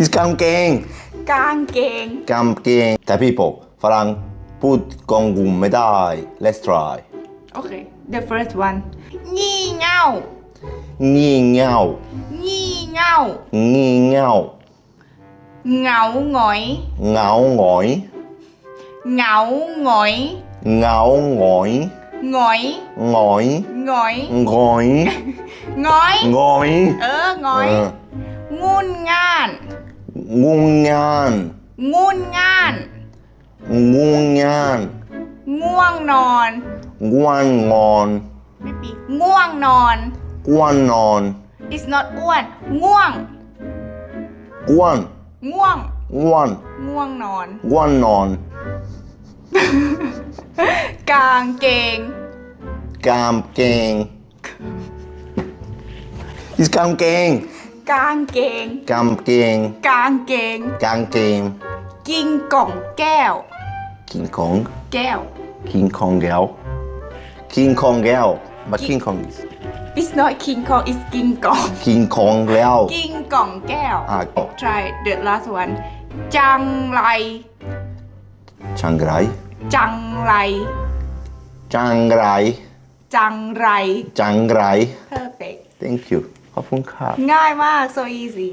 It's กางเกงกางเกงกางเกงแต่พี่บอกฝรั่งพูดกงกุมไม่ได้ Let's try โอเค the first one งี่เง่างี่เง่างี่เง่างี่เง่าเหงาหงอยเห งาหงอยเหงาหงอยเหงาหงอยหงอยหงอยหงอยหงอยหงอยหงอยเออหงอยเอองุนง่านงุงงานงุนง่าน งุงงานง่วงนอนงวนงอนไม่ปีง่วงนอน กวนนอน it's not อ้วนง่วง กวนง่วงง่วนง่วงนอน กวนนอน กางเกง กามเกง It's กางเกง กางเกงกามเกง กางเกง กางเกง กินกล่องแก้วคิงคอง แก้วคิงคองแก้วคิงคองแก้ว but King Kong is it's not King Kong it's กินกล่อง King Kong แล้ว กินกล่องแก้ว อะ try the last one จังไร จังไร จังไร จังไร จังไร จังไร perfect thank you ขอบคุณครับ ง่ายมาก so easy